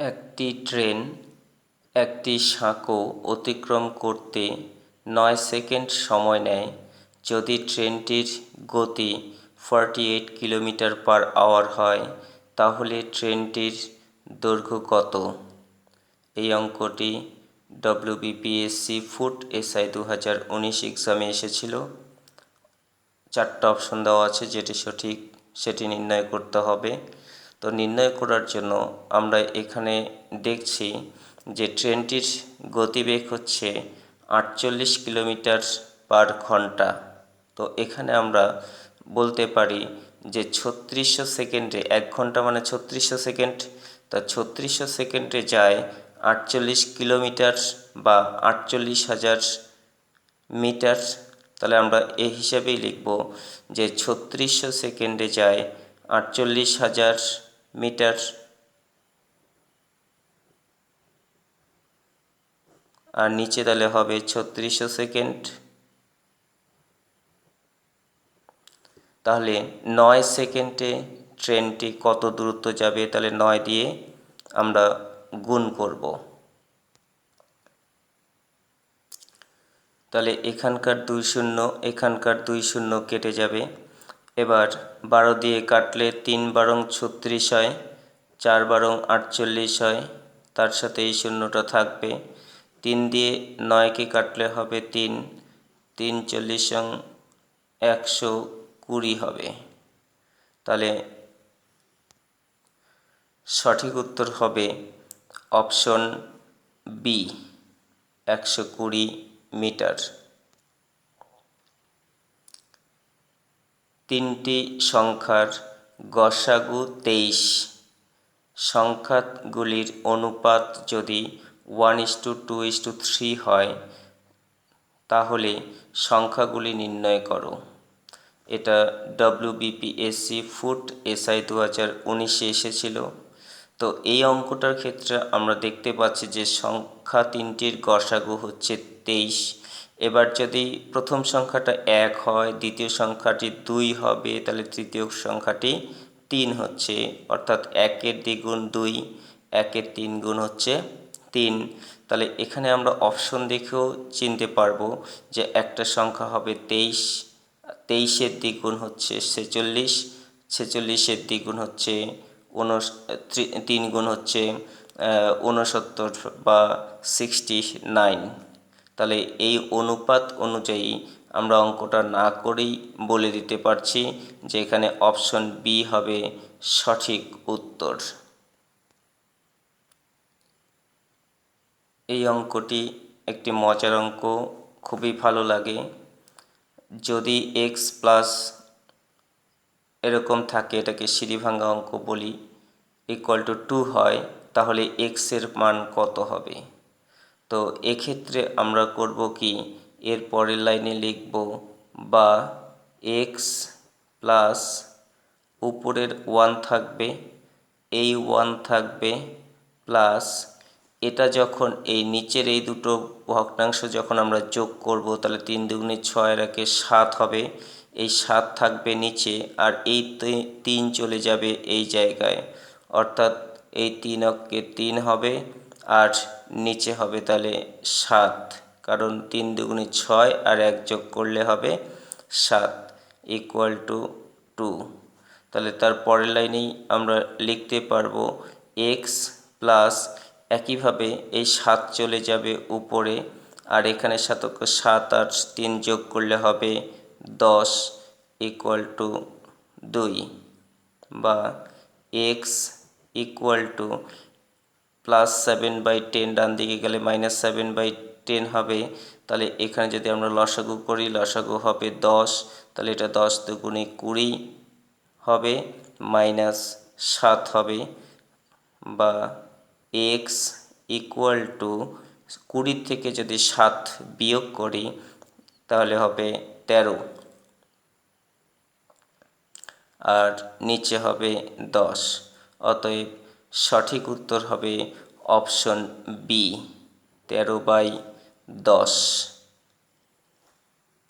একটি ট্রেন, একটি সাঁকো অতিক্রম করতে নয় সেকেন্ড সময় নেয় যদি ট্রেনটির গতি forty eight kilometre per hour হয়, তাহলে ট্রেনটির দৈর্ঘ্য কত? এই অঙ্কটি ডব্লিউবিপিএসসি ফুড এসআই দু হাজার উনিশ এক্সামে এসেছিল। চারটা অপশন দেওয়া আছে, যেটি সঠিক, সেটি নির্ণয় করতে হবে। তো নির্ণয় করার জন্য আমরা এখানে দেখছি যে ট্রেনটির গতিবেগ হচ্ছে আটচল্লিশ কিলোমিটার পার ঘণ্টা। তো এখানে আমরা বলতে পারি যে ছত্রিশশো সেকেন্ডে, এক ঘণ্টা মানে ছত্রিশশো সেকেন্ড। তা ছত্রিশশো সেকেন্ডে যায় আটচল্লিশ কিলোমিটার বা আটচল্লিশ হাজার মিটার। তাহলে আমরা এই হিসাবেই লিখব যে ছত্রিশশো সেকেন্ডে যায় আটচল্লিশ হাজার মিটার আর নিচে তাহলে হবে ছত্রিশশো সেকেন্ড। তাহলে নয় সেকেন্ডে ট্রেনটি কত দূরত্ব যাবে তাহলে নয় দিয়ে আমরা গুণ করব। তাহলে এখানকার দুই শূন্য, এখানকার দুই শূন্য কেটে যাবে। এবার বারো দিয়ে কাটলে তিন বারং ছত্রিশ হয়, চার বারং আটচল্লিশ হয়, তার সাথে এই শূন্যটা থাকবে। তিন দিয়ে নয়কে কাটলে হবে তিন তিন চল্লিশ সং একশো কুড়ি হবে। তাহলে সঠিক উত্তর হবে অপশন বি, একশো কুড়ি মিটার। তিনটি সংখ্যার গসাগু তেইশ। সংখ্যাগুলির অনুপাত যদি one is to two is to three হয়, তাহলে সংখ্যাগুলি নির্ণয় করো। এটা ডব্লিউবিপিএসসি ফুড এসআই দু হাজার উনিশে এসেছিল। তো এই অঙ্কটার ক্ষেত্রে আমরা দেখতে পাচ্ছি যে সংখ্যা তিনটির গসাগু হচ্ছে তেইশ। এবার যদি প্রথম সংখ্যাটা এক হয়, দ্বিতীয় সংখ্যাটি দুই হবে, তাহলে তৃতীয় সংখ্যাটি তিন হচ্ছে। অর্থাৎ একের দ্বিগুণ দুই, একের তিন গুণ হচ্ছে তিন। তাহলে এখানে আমরা অপশন দেখেও চিনতে পারব যে একটা সংখ্যা হবে তেইশ, তেইশের দ্বিগুণ হচ্ছে ছেচল্লিশ, ছেচল্লিশের দ্বিগুণ হচ্ছে উনস তিন গুণ হচ্ছে ঊনসত্তর বা সিক্সটি নাইন তাহলে এই অনুপাত অনুযায়ী আমরা অঙ্কটা না করেই বলে দিতে পারছি যে এখানে অপশন বি হবে সঠিক উত্তর। এই অঙ্কটি একটি মজার অঙ্ক, খুবই ভালো লাগে। যদি এক্স প্লাস এরকম থাকে, এটাকে সিঁড়িভাঙ্গা অঙ্ক বলি ইকুয়াল টু টু হয়, তাহলে এক্সের মান কত হবে? তো এক্ষেত্রে আমরা করব কি? এর পরের লাইনে লিখব বা এক্স প্লাস উপরের ওয়ান থাকবে, এই ওয়ান থাকবে প্লাস এটা যখন এই নিচের এই দুটো ভগ্নাংশ যখন আমরা যোগ করব, তাহলে তিন দুগুণে ছয় রাখে সাত হবে। এই সাত থাকবে নিচে আর এই তিন চলে যাবে এই জায়গায়। অর্থাৎ এই তিন অক্ষে তিন হবে আর নিচে হবে তাহলে সাত। কারণ তিন দুগুণে ছয় আর এক যোগ করলে হবে সাত ইকুয়াল টু টু তাহলে তার পরের লাইনেই আমরা লিখতে পারব এক্স প্লাস একইভাবে এই সাত চলে যাবে উপরে আর এখানে সাতক সাত আর তিন যোগ করলে হবে দশ ইকুয়াল টু দুই বা X equal to plus seven by ten ডান দিকে গেলে মাইনাস সেভেন বাই টেন হবে। তাহলে এখানে যদি আমরা লসাগু করি, লসাগু হবে দশ। তাহলে এটা দশ দুগুণে কুড়ি হবে মাইনাস সাত হবে বা এক্স ইকুয়াল টু কুড়ির থেকে যদি সাত বিয়োগ করি, তাহলে হবে তেরো। আর নিচে হবে দশ। অতএব সঠিক উত্তর হবে অপশন বি তেরো বাই দশ।